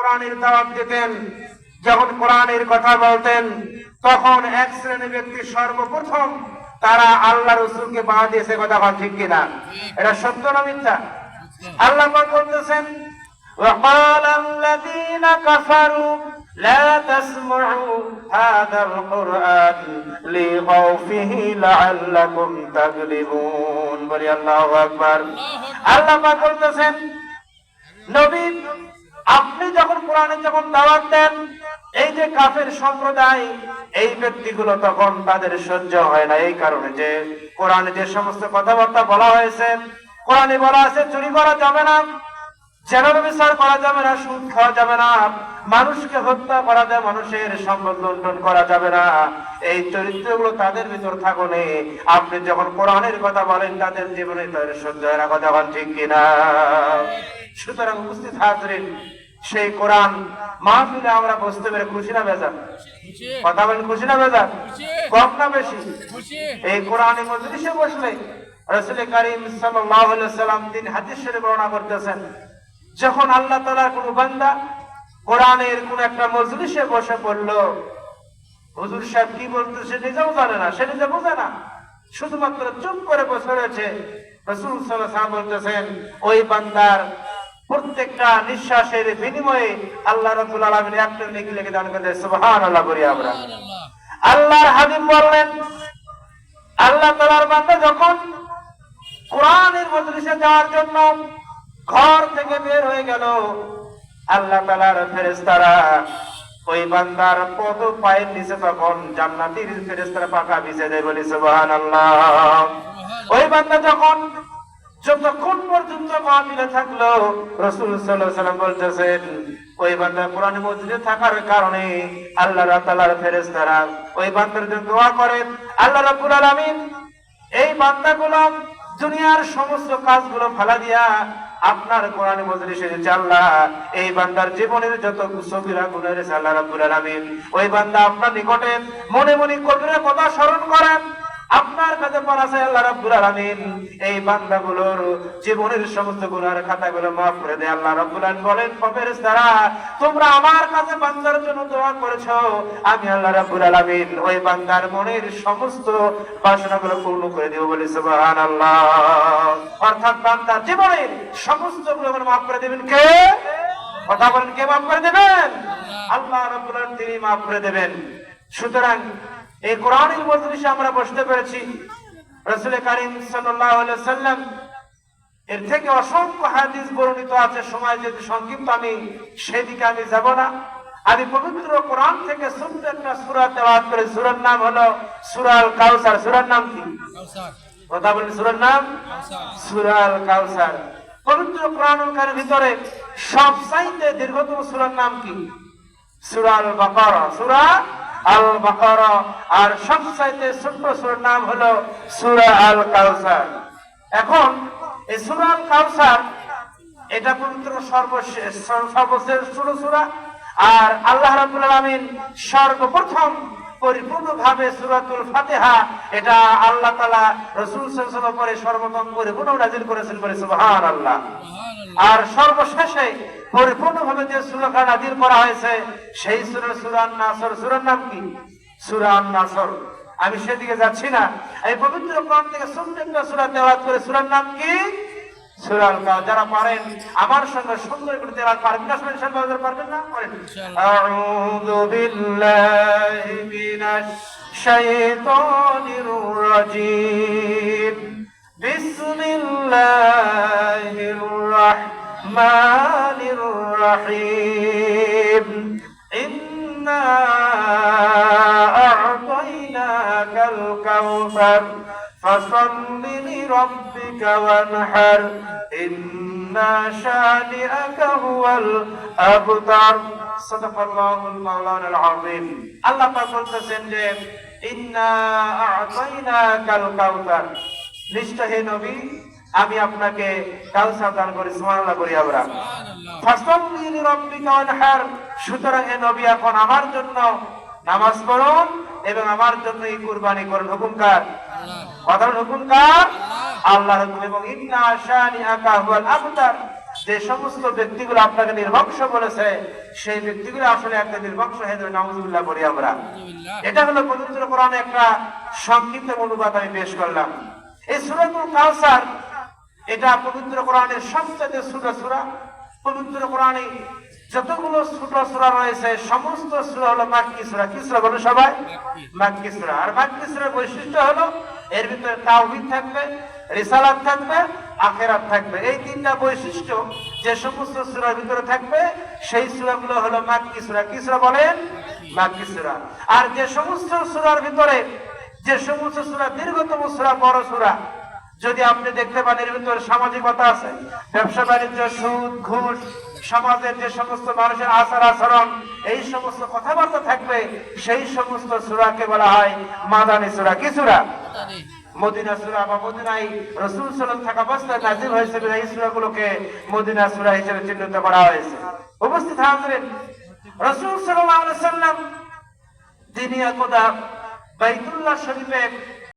কোরআনের দাওয়াত দিতেন যখন কোরআনের কথা বলতেন তখন এক শ্রেণী ব্যক্তি সর্বপ্রথম তারা আল্লাহ রসুলকে বাঁ দিয়েছে কথা বল ঠিক কিনা এটা সত্য না মিথ্যা আল্লাহ পাক বলতেছেন وقال الذين كفروا لا تسمعوا هذا القرآن لغوا فيه لعلكم تغلبون বলি আল্লাহু আকবার আল্লাহ পাক বলতেছেন নবী আপনি যখন কোরআনে যখন দাওয়াত দেন, এই যে কাফের সম্প্রদায়, এই ব্যক্তিগুলো তখন তাদের সহ্য হয় না। এই কারণে যে কোরআনে যে সমস্ত কথাবার্তা বলা হয়েছে, কোরআনে বলা আছে, চুরি করা যাবে না জেনার বিচার করা যাবে না, সুদ খাওয়া যাবে না, মানুষকে হত্যা করা যায়, মানুষের সম্পদ লুণ্ঠন করা যাবে না। এই চরিত্রগুলো তাদের ভিতর থাকলে আপনি যখন কোরআনের কথা বলেন, তাদের জীবনে তাদের সহ্য হয় না। কথা বল ঠিক কিনা? সুতরাং উপস্থিত হাজরিন সেই কোরআন মাহফিলে আমরা বসতে পেরে খুশি না বেজার? কথা বলেন খুশি না বেজার? কম না বেশি? এই কোরআনে মজলিসে বসলে রাসূল করিম সাল্লাম দিন হাদিস শরীফ বর্ণনা করতেছেন যখন আল্লাহ তাআলার কোন বান্দা কোরআনের কোন একটা মজলিসে বসে পড়ল হুজুর সাহেব কি বলতেছে নিজেও জানে না সে নিজে বোঝে না। শুধুমাত্র চুপ করে বসে রয়েছে রসুল সাল্লাল্লাহু বলতেছেন ওই বান্দার প্রত্যেকটা নিঃশ্বাসের বিনিময়ে আল্লাহ রাব্বুল আলামিন একটা নেকি লিখে দান করে সুবহানাল্লাহ করি আমরা। আল্লাহর হাবিব বললেন আল্লাহ তালার বান্দা যখন কোরআনের মজলিসে যাওয়ার জন্য ঘর থেকে বের হয়ে গেল আল্লাহ তালার ফেরেস্তারা ওই বান্দার পদ পায়ের নিচে তখন জান্নাতির ফেরেস্তারা পাকা বিছে দেয় বলি সুবহানাল্লাহ। ওই বান্দা যখন যতক্ষণ পর্যন্ত মাহফিলে থাকল, রসুল সাল্লাম বলতেছেন, ওই বান্দা কোরআন মসজিদে থাকার কারণে আল্লাহ তাআলার ফেরেশতারা ওই বান্দার জন্য দোয়া করেন, আল্লাহ রাব্বুল আলামিন, এই বান্দাগুলো দুনিয়ার সমস্ত কাজগুলো ফালা দিয়া আপনার কোরআন মজুরি যে আল্লাহ। এই বান্দার জীবনের যত সবিরা গুণের আল্লাহ রাব্বুল আলামিন। ওই বান্দা আপনার নিকটে মনে মনে কবিরা কথা স্মরণ করেন আপনার কাছে আল্লাহ রাব্বুল আলামিন। এই বান্দাগুলোর জীবনের সমস্ত গুনার খাতাগুলো মাফ করে দেয় আল্লাহ রাব্বুল বলেন ফেরেশতারা, তোমরা আমার কাছে বান্দার জন্য দোয়া করেছ। আমি আল্লাহ রাব্বুল আলামিন ওই বান্দার মনের সমস্ত বাসনাগুলো পূর্ণ করে দেব বলে সুবহানাল্লাহ। অর্থাৎ বান্দার জীবনের সমস্তগুলো মাফ করে দেবেন কে? কথা বলেন, কে মাফ করে দেবেন? আল্লাহ রাব্বুল তিনি মাফ করে দেবেন। সুতরাং এই কোরআনের মজলিসে আমরা বসতে পেরেছি। রাসূল কারীম সাল্লাম এর থেকে অসংখ্য হাদিস বর্ণিত আছে। সময় যদি সংক্ষিপ্ত আমি সেদিকে আমি যাব না। আমি পবিত্র কোরআন থেকে ছোট্ট একটা সূরা তেলাওয়াত করে। সূরার নাম হলো সূরাল কাউসার। সূরার নাম কি? কথা বলেন সূরার নাম? সুরাল কাউসার। পবিত্র কোরআনের ভিতরে সবচাইতে দীর্ঘতম সূরার নাম কি? সুরাল বাকারা। সূরা আল বাকারা আর সবচাইতে ছোট্ট সুর নাম হলো সুরা আল কাউসার এখন এই সুরা আল কাউসার এটা পবিত্র সর্বশেষ সর্বশ্রেষ্ঠ সুরা, আর আল্লাহ রাবুল আলমিন সর্বপ্রথম পরিপূর্ণভাবে সূরাতুল ফাতিহা এটা আল্লাহ তাআলা রাসূল সাল্লাল্লাহু আলাইহি ওয়াসাল্লাম পরে সর্বপ্রথম পরিপূর্ণ নাযিল করেছেন বলে আর সর্বশেষে পরিপূর্ণভাবে যে নাযিল করা হয়েছে সেই সূরা সূরা নাসর। সূরার নাম কি? সূরা নাসর। আমি সেদিকে যাচ্ছি না। এই পবিত্র কোরআন থেকে একটা সূরা করে সূরার নাম কি? সূরা আল কাউসার যারা পারেন আমার সঙ্গে সুন্দর করে তেলাওয়াত পারবেন না শুনেন ইনশাআল্লাহ পারবেন না করেন ইনশাআল্লাহ। আউযু বিল্লাহি মিনাশ শাইতানির রাজীম বিসমিল্লাহির রাহমানির রাহিম ইন্না আ'তাইনাকাল কাউসার فصل لربك وانحر إن شانئك هو الأبتر صدق الله المولانا العظيم الله পাক বলতেছেন যে ইন্না আ'তাইনাকাল কাউসার নিশ্চয় হে নবী আমি আপনাকে কাউসার দান করি সুবহানাল্লাহ করি আমরা সুবহানাল্লাহ ফাসাল্লি লিরাব্বিকা ওয়ানহার সুতরাং হে নবী এখন আমার জন্য নামাজ পড়ুন এবং আমার জন্য এই কুরবানি করুন হুকুমকার আল্লাহ কথার হুকুমকার আল্লাহর এবং আবতার। যে সমস্ত ব্যক্তিগুলো আপনাকে নির্বংশ বলেছে সেই ব্যক্তিগুলো আসলে একটা নির্বংশ হয়ে যাবে করি আমরা। এটা হলো পবিত্র কোরআনে একটা সংক্ষিপ্ত অনুবাদ আমি পেশ করলাম। এই সুরাতুল কাউসার এটা পবিত্র কোরআনের সবচেয়ে সূরা। পবিত্র কোরআনে যতগুলো ছোট সূরা রয়েছে সমস্ত সূরা হলো মাক্কি সূরা। কি সূরা বলে সবাই? মাক্কি সূরা। আর মাক্কি সূরার বৈশিষ্ট্য হলো এর ভিতরে তাওহীদ থাকবে, রিসালাত থাকবে, আখেরাত থাকবে। এই তিনটা বৈশিষ্ট্য যে সমস্ত সূরার ভিতরে থাকবে, সেই সূরাগুলো হলো মাক্কি সূরা। কি সূরা বলেন? মাক্কি সূরা। আর যে সমস্ত সূরার ভিতরে, যে সমস্ত সূরা দীর্ঘতম সূরা, বড় সূরা, যদি আপনি দেখতে পান, এর ভিতরে সামাজিকতা আছে, ব্যবসা, বাণিজ্য, সুদ, ঘুষ, সমাজের যে সমস্ত মানুষের আচার আচরণ, এই সমস্ত কথাবার্তা থাকবে, সেই সমস্ত সুরাকে বলা হয় মাদানী সুরা। কি সুরা? রসুল সাল্লাম থাকা অবস্থায় নাজিল হয়েছে এই সুরাগুলোকে মদিনা সুরা হিসেবে চিহ্নিত করা হয়েছে। উপস্থিত হাজরেন, রসুল সাল্লাম তিনি একদা বাইতুল্লাহ শরীফে